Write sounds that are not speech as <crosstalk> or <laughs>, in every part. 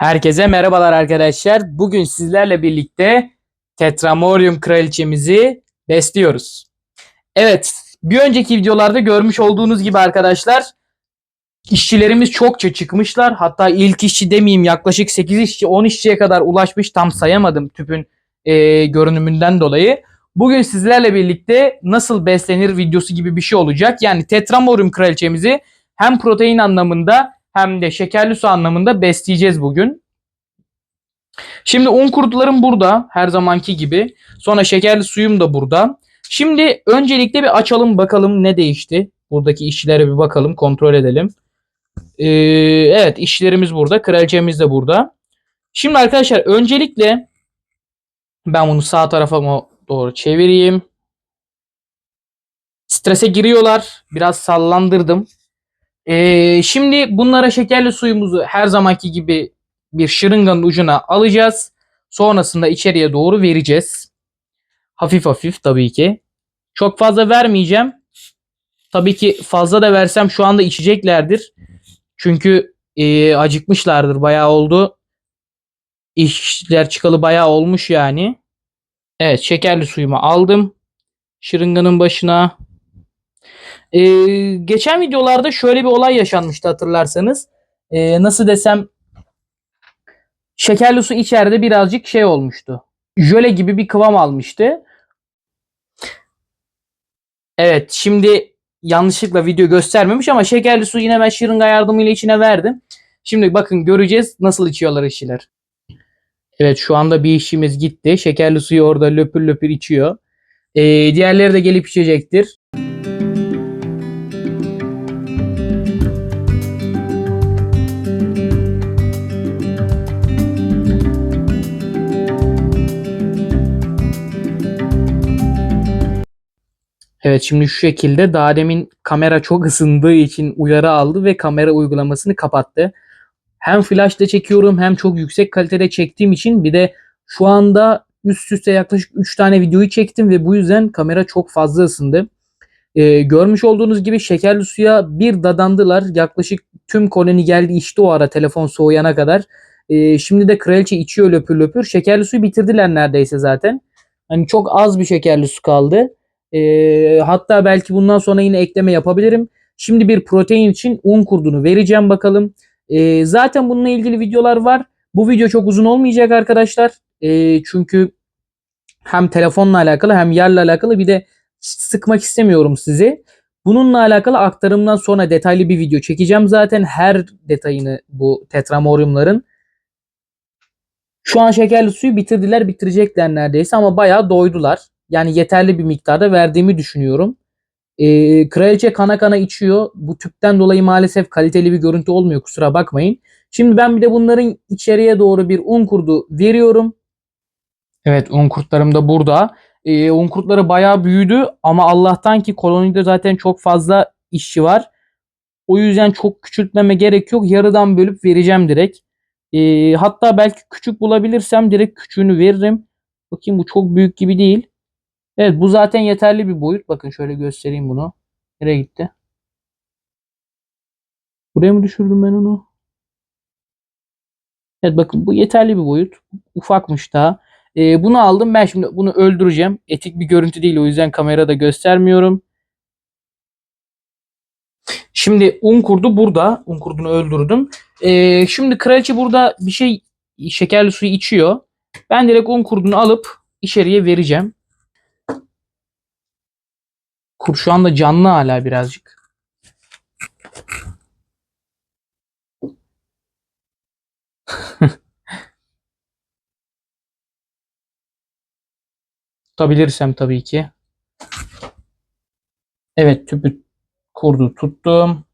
Herkese merhabalar arkadaşlar. Bugün sizlerle birlikte Tetramorium kraliçemizi besliyoruz. Evet, bir önceki videolarda görmüş olduğunuz gibi arkadaşlar işçilerimiz çokça çıkmışlar. Hatta ilk işçi demeyeyim yaklaşık 8 işçi 10 işçiye kadar ulaşmış tam sayamadım tüpün e, görünümünden dolayı. Bugün sizlerle birlikte nasıl beslenir videosu gibi bir şey olacak. Yani Tetramorium kraliçemizi hem protein anlamında hem de şekerli su anlamında besleyeceğiz bugün. Şimdi un kurtlarım burada her zamanki gibi. Sonra şekerli suyum da burada. Şimdi öncelikle bir açalım bakalım ne değişti. Buradaki işçilere bir bakalım kontrol edelim. Ee, evet işçilerimiz burada. Kraliçemiz de burada. Şimdi arkadaşlar öncelikle ben bunu sağ tarafa doğru çevireyim. Strese giriyorlar. Biraz sallandırdım. Ee, şimdi bunlara şekerli suyumuzu her zamanki gibi bir şırınganın ucuna alacağız. Sonrasında içeriye doğru vereceğiz. Hafif hafif tabii ki. Çok fazla vermeyeceğim. Tabii ki fazla da versem şu anda içeceklerdir. Çünkü e, acıkmışlardır. Bayağı oldu. İşler çıkalı bayağı olmuş yani. Evet şekerli suyumu aldım. Şırınganın başına. Ee, geçen videolarda şöyle bir olay yaşanmıştı hatırlarsanız. Ee, nasıl desem şekerli su içeride birazcık şey olmuştu. Jöle gibi bir kıvam almıştı. Evet şimdi yanlışlıkla video göstermemiş ama şekerli su yine ben şırınga yardımıyla içine verdim. Şimdi bakın göreceğiz nasıl içiyorlar işçiler. Evet şu anda bir işimiz gitti. Şekerli suyu orada löpür löpür içiyor. Ee, diğerleri de gelip içecektir. Evet şimdi şu şekilde daha demin kamera çok ısındığı için uyarı aldı ve kamera uygulamasını kapattı. Hem flash'ta çekiyorum hem çok yüksek kalitede çektiğim için bir de şu anda üst üste yaklaşık 3 tane videoyu çektim ve bu yüzden kamera çok fazla ısındı. Ee, görmüş olduğunuz gibi şekerli suya bir dadandılar. Yaklaşık tüm koloni geldi içti o ara telefon soğuyana kadar. Ee, şimdi de kraliçe içiyor löpür löpür. Şekerli suyu bitirdiler neredeyse zaten. Hani çok az bir şekerli su kaldı. Ee, hatta belki bundan sonra yine ekleme yapabilirim. Şimdi bir protein için un kurdunu vereceğim bakalım. Ee, zaten bununla ilgili videolar var. Bu video çok uzun olmayacak arkadaşlar. Ee, çünkü hem telefonla alakalı hem yerle alakalı bir de sıkmak istemiyorum sizi. Bununla alakalı aktarımdan sonra detaylı bir video çekeceğim zaten her detayını bu tetramoriumların. Şu an şekerli suyu bitirdiler bitirecekler neredeyse ama bayağı doydular. Yani yeterli bir miktarda verdiğimi düşünüyorum. Ee, kraliçe kana kana içiyor. Bu tüpten dolayı maalesef kaliteli bir görüntü olmuyor kusura bakmayın. Şimdi ben bir de bunların içeriye doğru bir un kurdu veriyorum. Evet un kurtlarım da burada. Ee, un kurtları bayağı büyüdü ama Allah'tan ki kolonide zaten çok fazla işçi var. O yüzden çok küçültmeme gerek yok. Yarıdan bölüp vereceğim direkt. Ee, hatta belki küçük bulabilirsem direkt küçüğünü veririm. Bakayım bu çok büyük gibi değil. Evet bu zaten yeterli bir boyut. Bakın şöyle göstereyim bunu. Nereye gitti? Buraya mı düşürdüm ben onu? Evet bakın bu yeterli bir boyut. Ufakmış daha. Ee, bunu aldım. Ben şimdi bunu öldüreceğim. Etik bir görüntü değil. O yüzden kamerada göstermiyorum. Şimdi un kurdu burada. Un kurdunu öldürdüm. Ee, şimdi kraliçe burada bir şey şekerli suyu içiyor. Ben direkt un kurdunu alıp içeriye vereceğim. Kur şu anda canlı hala birazcık. <laughs> Tutabilirsem tabii ki. Evet tüpü kurdu tuttum.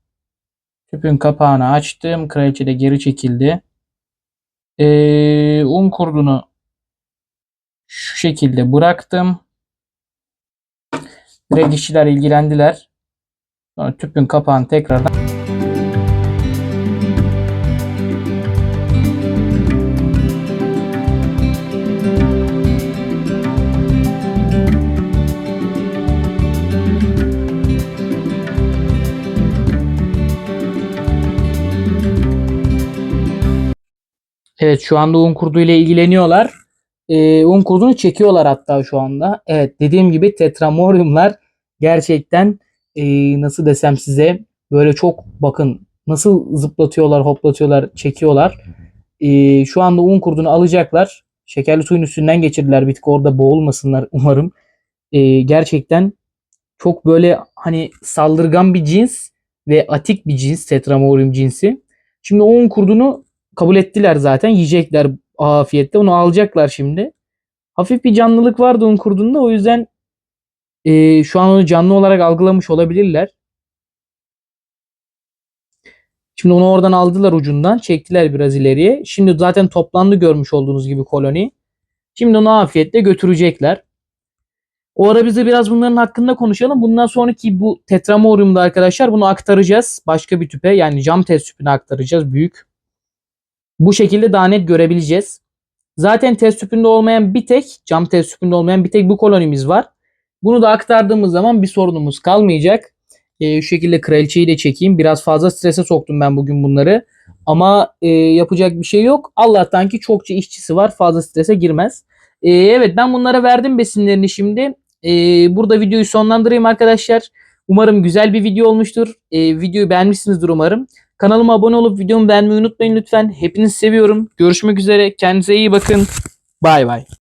Tüpün kapağını açtım. Kraliçe de geri çekildi. Ee, un kurdunu şu şekilde bıraktım. Direkt işçiler ilgilendiler. Sonra tüpün kapağını tekrardan Evet şu anda un kurdu ile ilgileniyorlar. Ee, un kurdunu çekiyorlar hatta şu anda. Evet dediğim gibi tetramoriumlar gerçekten ee, nasıl desem size böyle çok bakın nasıl zıplatıyorlar, hoplatıyorlar, çekiyorlar. Ee, şu anda un kurdunu alacaklar. Şekerli suyun üstünden geçirdiler bir tık orada boğulmasınlar <laughs> umarım. Ee, gerçekten çok böyle hani saldırgan bir cins ve atik bir cins tetramorium cinsi. Şimdi un kurdunu kabul ettiler zaten. Yiyecekler afiyette. Onu alacaklar şimdi. Hafif bir canlılık vardı un kurdunda. O yüzden e, şu an onu canlı olarak algılamış olabilirler. Şimdi onu oradan aldılar ucundan. Çektiler biraz ileriye. Şimdi zaten toplandı görmüş olduğunuz gibi koloni. Şimdi onu afiyetle götürecekler. O ara biz de biraz bunların hakkında konuşalım. Bundan sonraki bu tetramoriumda arkadaşlar bunu aktaracağız. Başka bir tüpe yani cam test tüpüne aktaracağız. Büyük. Bu şekilde daha net görebileceğiz. Zaten test tüpünde olmayan bir tek, cam test tüpünde olmayan bir tek bu kolonimiz var. Bunu da aktardığımız zaman bir sorunumuz kalmayacak. Ee, şu şekilde kraliçeyi de çekeyim. Biraz fazla strese soktum ben bugün bunları. Ama e, yapacak bir şey yok. Allah'tan ki çokça işçisi var. Fazla strese girmez. Ee, evet ben bunlara verdim besinlerini şimdi. Ee, burada videoyu sonlandırayım arkadaşlar. Umarım güzel bir video olmuştur. Ee, videoyu beğenmişsinizdir umarım. Kanalıma abone olup videomu beğenmeyi unutmayın lütfen. Hepinizi seviyorum. Görüşmek üzere. Kendinize iyi bakın. Bay bay.